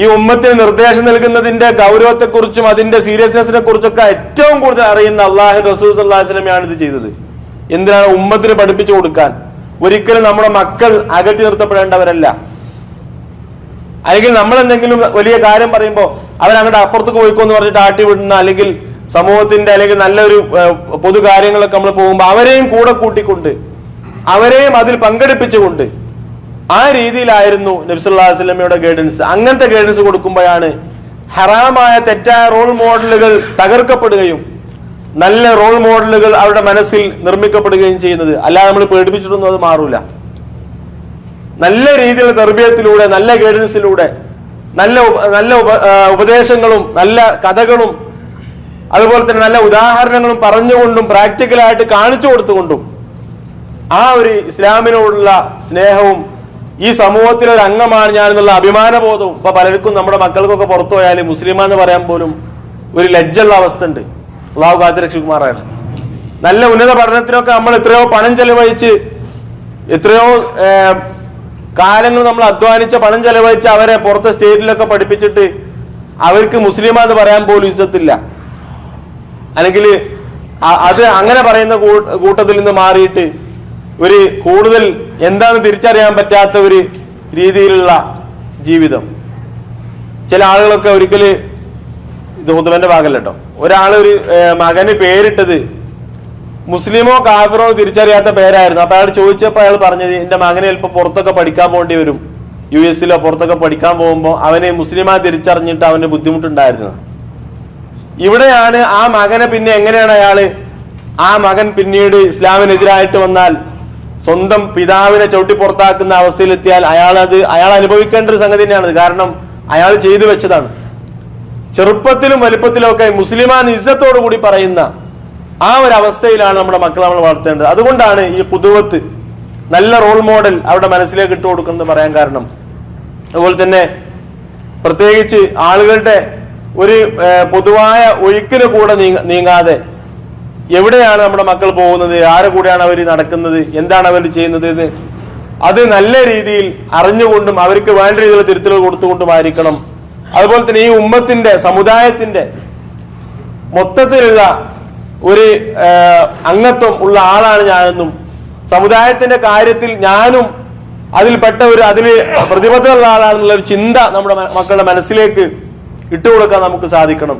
ഈ ഉമ്മത്തിന് നിർദ്ദേശം നൽകുന്നതിന്റെ ഗൗരവത്തെക്കുറിച്ചും അതിന്റെ സീരിയസ്നെസിനെ കുറിച്ചൊക്കെ ഏറ്റവും കൂടുതൽ അറിയുന്ന അള്ളാഹു റസൂൽ സല്ലാഹു വസ്ലമയാണ് ഇത് ചെയ്തത്. എന്തിനാണ് ഉമ്മത്തിന് പഠിപ്പിച്ചു കൊടുക്കാൻ? ഒരിക്കലും നമ്മുടെ മക്കൾ അകറ്റി നിർത്തപ്പെടേണ്ടവരല്ല. അല്ലെങ്കിൽ നമ്മൾ എന്തെങ്കിലും വലിയ കാര്യം പറയുമ്പോൾ അവരങ്ങോട്ട് അപ്പുറത്തേക്ക് പോയിക്കോ എന്ന് പറഞ്ഞിട്ട് ആട്ടി വിടുന്ന അല്ലെങ്കിൽ സമൂഹത്തിന്റെ അല്ലെങ്കിൽ നല്ലൊരു പൊതു കാര്യങ്ങളൊക്കെ നമ്മൾ പോകുമ്പോൾ അവരെയും കൂടെ കൂട്ടിക്കൊണ്ട് അവരെയും അതിൽ പങ്കെടുപ്പിച്ചുകൊണ്ട് ആ രീതിയിലായിരുന്നു നബ്സുല്ലാ വസ്ലമയുടെ ഗൈഡൻസ് അങ്ങനത്തെ ഗൈഡൻസ് കൊടുക്കുമ്പോഴാണ് ഹറാമായ തെറ്റായ റോൾ മോഡലുകൾ തകർക്കപ്പെടുകയും നല്ല റോൾ മോഡലുകൾ അവരുടെ മനസ്സിൽ നിർമ്മിക്കപ്പെടുകയും ചെയ്യുന്നത്. അല്ലാതെ നമ്മൾ പേടിപ്പിച്ചിട്ടൊന്നും അത് മാറൂല. നല്ല രീതിയിലുള്ള തെർബീയത്തിലൂടെ നല്ല ഗൈഡൻസിലൂടെ നല്ല നല്ല ഉപദേശങ്ങളും നല്ല കഥകളും അതുപോലെ തന്നെ നല്ല ഉദാഹരണങ്ങളും പറഞ്ഞുകൊണ്ടും പ്രാക്ടിക്കലായിട്ട് കാണിച്ചു കൊടുത്തുകൊണ്ടും ആ ഒരു ഇസ്ലാമിനോടുള്ള സ്നേഹവും ഈ സമൂഹത്തിലെ ഒരു അംഗമാണ് ഞാൻ എന്നുള്ള അഭിമാനബോധവും ഇപ്പൊ പലർക്കും നമ്മുടെ മക്കൾക്കൊക്കെ പുറത്തു പോയാൽ മുസ്ലിമാന്ന് പറയാൻ പോലും ഒരു ലജ്ജുള്ള അവസ്ഥ ഉണ്ട്. അള്ളാഹു കാത്തിരക്ഷിക്കുമാറാണ് നല്ല ഉന്നത പഠനത്തിനൊക്കെ നമ്മൾ എത്രയോ പണം ചെലവഴിച്ച് എത്രയോ കാലങ്ങൾ നമ്മൾ അധ്വാനിച്ച പണം ചെലവഴിച്ച് അവരെ പുറത്തെ സ്റ്റേറ്റിലൊക്കെ പഠിപ്പിച്ചിട്ട് അവർക്ക് മുസ്ലിമാന്ന് പറയാൻ പോലും ഇസത്തില്ല അല്ലെങ്കിൽ അത് അങ്ങനെ പറയുന്ന കൂട്ടത്തിൽ നിന്ന് മാറിയിട്ട് ഒരു കൂടുതൽ എന്താന്ന് തിരിച്ചറിയാൻ പറ്റാത്ത ഒരു രീതിയിലുള്ള ജീവിതം. ചില ആളുകളൊക്കെ ഒരിക്കൽ ഇത് ഹുദുബന്റെ ഭാഗമല്ല കേട്ടോ. ഒരാൾ ഒരു ഏർ, മകന് പേരിട്ടത് മുസ്ലിമോ കാഫിറോ തിരിച്ചറിയാത്ത പേരായിരുന്നു. അപ്പൊ അയാൾ ചോദിച്ചപ്പോൾ അയാൾ പറഞ്ഞത് എന്റെ മകനെ ചിലപ്പോൾ പുറത്തൊക്കെ പഠിക്കാൻ പോകേണ്ടി വരും. യു എസിലോ പുറത്തൊക്കെ പഠിക്കാൻ പോകുമ്പോൾ അവനെ മുസ്ലിമാ തിരിച്ചറിഞ്ഞിട്ട് അവന് ബുദ്ധിമുട്ടുണ്ടായിരുന്നു. ഇവിടെയാണ് ആ മകനെ പിന്നെ എങ്ങനെയാണ് അയാൾ ആ മകൻ പിന്നീട് ഇസ്ലാമിനെതിരായിട്ട് വന്നാൽ സ്വന്തം പിതാവിനെ ചവിട്ടി പുറത്താക്കുന്ന അവസ്ഥയിലെത്തിയാൽ അയാൾ അത് അയാൾ അനുഭവിക്കേണ്ട ഒരു സംഗതി തന്നെയാണ് കാരണം അയാൾ ചെയ്തു വെച്ചതാണ്. ചെറുപ്പത്തിലും വലിപ്പത്തിലും ഒക്കെ മുസ്ലിമാൻ ഇസ്സത്തോടു കൂടി പറയുന്ന ആ ഒരു അവസ്ഥയിലാണ് നമ്മുടെ മക്കളെ നമ്മൾ വളർത്തേണ്ടത്. അതുകൊണ്ടാണ് ഈ പുതുവത്ത് നല്ല റോൾ മോഡൽ അവരുടെ മനസ്സിലേക്ക് ഇട്ട് കൊടുക്കുന്നത് പറയാൻ കാരണം. അതുപോലെ തന്നെ പ്രത്യേകിച്ച് ആളുകളുടെ ഒരു പൊതുവായ ഒഴുക്കിന് കൂടെ നീങ്ങാതെ എവിടെയാണ് നമ്മുടെ മക്കൾ പോകുന്നത്? ആരെ കൂടെയാണ് അവർ നടക്കുന്നത്? എന്താണ് അവർ ചെയ്യുന്നത് എന്ന് അത് നല്ല രീതിയിൽ അറിഞ്ഞുകൊണ്ടും അവർക്ക് വേണ്ട രീതിയിലുള്ള തിരുത്തലുകൾ കൊടുത്തുകൊണ്ടുമായിരിക്കണം അതുപോലെ തന്നെ ഈ ഉമ്മത്തിന്റെ സമുദായത്തിന്റെ മൊത്തത്തിലുള്ള ഒരു അംഗത്വം ഉള്ള ആളാണ് ഞാനെന്നും സമുദായത്തിന്റെ കാര്യത്തിൽ ഞാനും അതിൽപ്പെട്ട ഒരു അതിൽ പ്രതിബദ്ധമുള്ള ആളാണെന്നുള്ള ഒരു ചിന്ത നമ്മുടെ മക്കളുടെ മനസ്സിലേക്ക് ഇട്ടുകൊടുക്കാൻ നമുക്ക് സാധിക്കണം.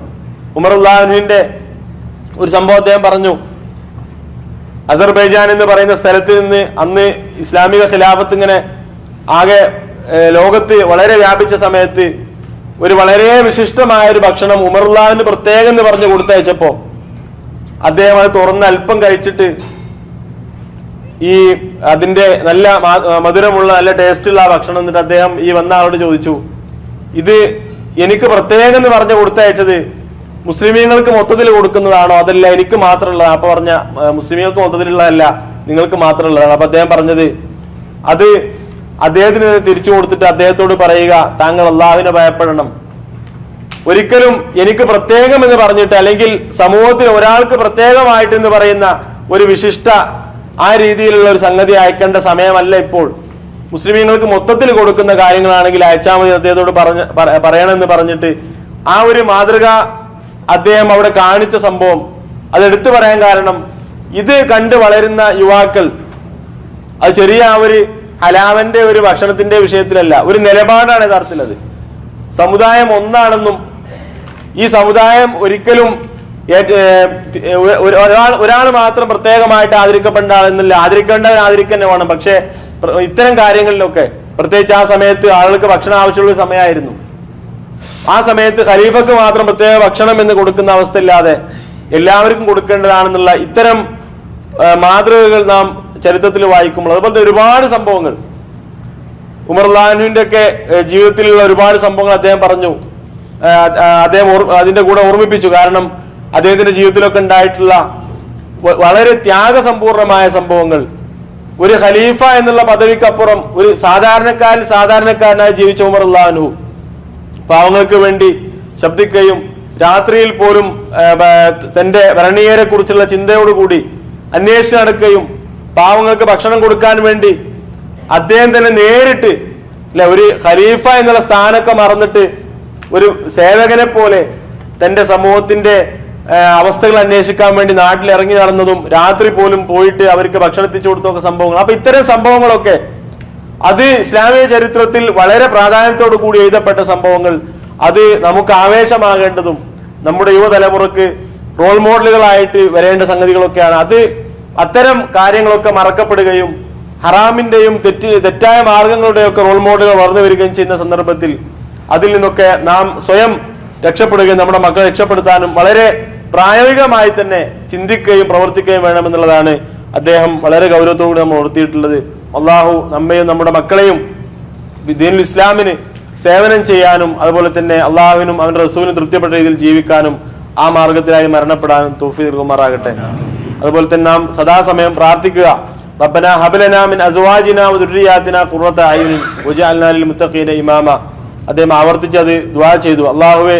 ഉമർ ഉള്ളാഹുവിന്റെ ഒരു സംഭവം അദ്ദേഹം പറഞ്ഞു. അസർബൈജാൻ എന്ന് പറയുന്ന സ്ഥലത്ത് നിന്ന് അന്ന് ഇസ്ലാമിക ഖിലാഫത്ത് ഇങ്ങനെ ആകെ ലോകത്ത് വളരെ വ്യാപിച്ച സമയത്ത് ഒരു വളരെ വിശിഷ്ടമായ ഒരു ഭക്ഷണം ഉമർലാവിന് പ്രത്യേകം എന്ന് പറഞ്ഞ് കൊടുത്തയച്ചപ്പോ അദ്ദേഹം അത് തുറന്ന് അല്പം കഴിച്ചിട്ട് ഈ അതിന്റെ നല്ല മധുരമുള്ള നല്ല ടേസ്റ്റുള്ള ആ ഭക്ഷണം എന്നിട്ട് അദ്ദേഹം ഈ വന്ന ആളോട് ചോദിച്ചു ഇത് എനിക്ക് പ്രത്യേകം എന്ന് പറഞ്ഞ് കൊടുത്തയച്ചത് മുസ്ലിമീങ്ങൾക്ക് മൊത്തത്തിൽ കൊടുക്കുന്നതാണോ? അതല്ല എനിക്ക് മാത്രമുള്ളതാണ്. അപ്പൊ പറഞ്ഞ "ആ, മുസ്ലിമീങ്ങൾക്ക് മൊത്തത്തിലുള്ളതല്ല നിങ്ങൾക്ക് മാത്രമുള്ളതാണ്. അപ്പൊ അദ്ദേഹം പറഞ്ഞത് അത് അദ്ദേഹത്തിന് തിരിച്ചു കൊടുത്തിട്ട് അദ്ദേഹത്തോട് പറയുക താങ്കൾ അള്ളാഹുവിനെ ഭയപ്പെടണം. ഒരിക്കലും എനിക്ക് പ്രത്യേകം എന്ന് പറഞ്ഞിട്ട് അല്ലെങ്കിൽ സമൂഹത്തിൽ ഒരാൾക്ക് പ്രത്യേകമായിട്ട് എന്ന് പറയുന്ന ഒരു വിശിഷ്ട ആ രീതിയിലുള്ള ഒരു സംഗതി അയക്കേണ്ട സമയമല്ല ഇപ്പോൾ. മുസ്ലിമീങ്ങൾക്ക് മൊത്തത്തിൽ കൊടുക്കുന്ന കാര്യങ്ങളാണെങ്കിൽ അയച്ചാൽ മതി അദ്ദേഹത്തോട് പറഞ്ഞ പറയണമെന്ന് പറഞ്ഞിട്ട് ആ ഒരു മാതൃക അദ്ദേഹം അവിടെ കാണിച്ച സംഭവം അത് എടുത്തു പറയാൻ കാരണം ഇത് കണ്ട് വളരുന്ന യുവാക്കൾ അത് ചെറിയ ആ ഒരു ഹലാവന്റെ ഒരു ഭക്ഷണത്തിന്റെ വിഷയത്തിലല്ല ഒരു നിലപാടാണ് യഥാർത്ഥത്തിൽ അത് സമുദായം ഒന്നാണെന്നും ഈ സമുദായം ഒരിക്കലും ഒരാൾ ഒരാൾ മാത്രം പ്രത്യേകമായിട്ട് ആദരിക്കപ്പെടേണ്ട ആളെന്നില്ല ആദരിക്കേണ്ടവൻ ആദരിക്കന്നെ വേണം. പക്ഷെ ഇത്തരം കാര്യങ്ങളിലൊക്കെ പ്രത്യേകിച്ച് ആ സമയത്ത് ആളുകൾക്ക് ഭക്ഷണം ആവശ്യമുള്ള സമയമായിരുന്നു. ആ സമയത്ത് ഖലീഫക്ക് മാത്രം പ്രത്യേക ഭക്ഷണം എന്ന് കൊടുക്കുന്ന അവസ്ഥയില്ലാതെ എല്ലാവർക്കും കൊടുക്കേണ്ടതാണെന്നുള്ള ഇത്തരം മാതൃകകൾ നാം ചരിത്രത്തിൽ വായിക്കുമ്പോൾ അതുപോലത്തെ ഒരുപാട് സംഭവങ്ങൾ. ഉമർ ഉമർലാനുവിന്റെ ഒക്കെ ജീവിതത്തിലുള്ള ഒരുപാട് സംഭവങ്ങൾ അദ്ദേഹം പറഞ്ഞു. അദ്ദേഹം അതിന്റെ കൂടെ ഓർമ്മിപ്പിച്ചു. കാരണം അദ്ദേഹത്തിന്റെ ജീവിതത്തിലൊക്കെ ഉണ്ടായിട്ടുള്ള വളരെ ത്യാഗസമ്പൂർണമായ സംഭവങ്ങൾ. ഒരു ഖലീഫ എന്നുള്ള പദവിക്കപ്പുറം ഒരു സാധാരണക്കാരൻ സാധാരണക്കാരനായി ജീവിച്ച ഉമർ ലാനു പാവങ്ങൾക്ക് വേണ്ടി ശബ്ദിക്കുകയും രാത്രിയിൽ പോലും തന്റെ ഭരണീയരെ കുറിച്ചുള്ള ചിന്തയോടുകൂടി അന്വേഷിച്ച് നടക്കുകയും പാവങ്ങൾക്ക് ഭക്ഷണം കൊടുക്കാൻ വേണ്ടി അദ്ദേഹം തന്നെ നേരിട്ട് അല്ലെ ഒരു ഖലീഫ എന്നുള്ള സ്ഥാനമൊക്കെ മറന്നിട്ട് ഒരു സേവകനെ പോലെ തന്റെ സമൂഹത്തിന്റെ അവസ്ഥകൾ അന്വേഷിക്കാൻ വേണ്ടി നാട്ടിൽ ഇറങ്ങി നടന്നതും രാത്രി പോലും പോയിട്ട് അവർക്ക് ഭക്ഷണം എത്തിച്ചു കൊടുത്തൊക്കെ സംഭവങ്ങൾ. അപ്പൊ ഇത്തരം സംഭവങ്ങളൊക്കെ അത് ഇസ്ലാമിക ചരിത്രത്തിൽ വളരെ പ്രാധാന്യത്തോടു കൂടി എഴുതപ്പെട്ട സംഭവങ്ങൾ. അത് നമുക്ക് ആവേശമാകേണ്ടതും നമ്മുടെ യുവതലമുറക്ക് റോൾ മോഡലുകളായിട്ട് വരേണ്ട സംഗതികളൊക്കെയാണ്. അത് അത്തരം കാര്യങ്ങളൊക്കെ മറക്കപ്പെടുകയും ഹറാമിന്റെയും തെറ്റ് തെറ്റായ മാർഗങ്ങളുടെയൊക്കെ റോൾ മോഡലുകൾ വളർന്നു വരികയും ചെയ്യുന്ന സന്ദർഭത്തിൽ അതിൽ നിന്നൊക്കെ നാം സ്വയം രക്ഷപ്പെടുകയും നമ്മുടെ മക്കളെ രക്ഷപ്പെടുത്താനും വളരെ പ്രായോഗികമായി തന്നെ ചിന്തിക്കുകയും പ്രവർത്തിക്കുകയും വേണമെന്നുള്ളതാണ് അദ്ദേഹം വളരെ ഗൗരവത്തോടെ നമ്മൾ ഉണർത്തിയിട്ടുള്ളത്. അള്ളാഹു നമ്മയും നമ്മുടെ മക്കളെയും ദീനുൽ ഇസ്ലാമിന് സേവനം ചെയ്യാനും അതുപോലെ തന്നെ അള്ളാഹുവിനും അവന്റെ റസൂലിനും തൃപ്തിപ്പെട്ട രീതിയിൽ ജീവിക്കാനും ആ മാർഗത്തിലായി മരണപ്പെടാനും തോഫി നൽകുമാറാകട്ടെ. അതുപോലെ തന്നെ നാം സദാസമയം പ്രാർത്ഥിക്കുക. റബ്ബന ഹബലന മിൻ വജഅൽനാ ലിൽ മുത്തഖീന ഇമാമ. അദ്ദേഹം ആവർത്തിച്ചത് ദ്വാ ചെയ്തു. അള്ളാഹുവെ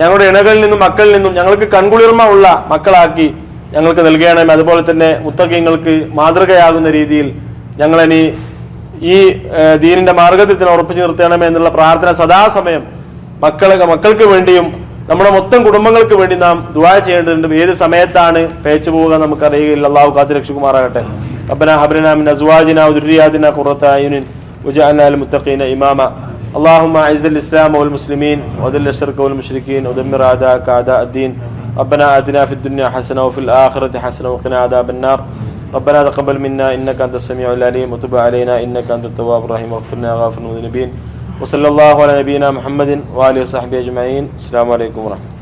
ഞങ്ങളുടെ ഇണകളിൽ നിന്നും മക്കളിൽ നിന്നും ഞങ്ങൾക്ക് കൺകുളിർമ ഉള്ള മക്കളാക്കി ഞങ്ങൾക്ക് നൽകണമേ. അതുപോലെ തന്നെ മുത്തഖീങ്ങൾക്ക് മാതൃകയാകുന്ന രീതിയിൽ ഞങ്ങളിനി ഈ ദീനിന്റെ മാർഗത്തിൽ തന്നെ ഉറപ്പിച്ചു നിർത്തണമേ എന്നുള്ള പ്രാർത്ഥന സദാസമയം മക്കളെ മക്കൾക്ക് വേണ്ടിയും നമ്മുടെ മൊത്തം കുടുംബങ്ങൾക്ക് വേണ്ടി നാം ദുആ ചെയ്യേണ്ടതുണ്ട് ഏത് സമയത്താണ് പേച്ചു പോവുക നമുക്ക് അറിയുകയില്ല അള്ളാഹു കാത്തി രക്ഷിക്കുമാറാകട്ടെ ربنا هب لنا من ازواجنا وذرياتنا قرة اعين وجعلنا للمتقين اماما اللهم اعز الاسلام والمسلمين وذل الشرك والمشركين ودمر اعداءك اعداء الدين ربنا اتنا في الدنيا حسنه وفي الاخره حسنه وقنا عذاب النار ربنا تقبل منا انك انت السميع العليم وتب علينا انك انت التواب الرحيم واغفر لنا غافر المذنبين وصلى الله على نبينا محمد وآله وصحبه أجمعين. السلام عليكم ورحمة الله.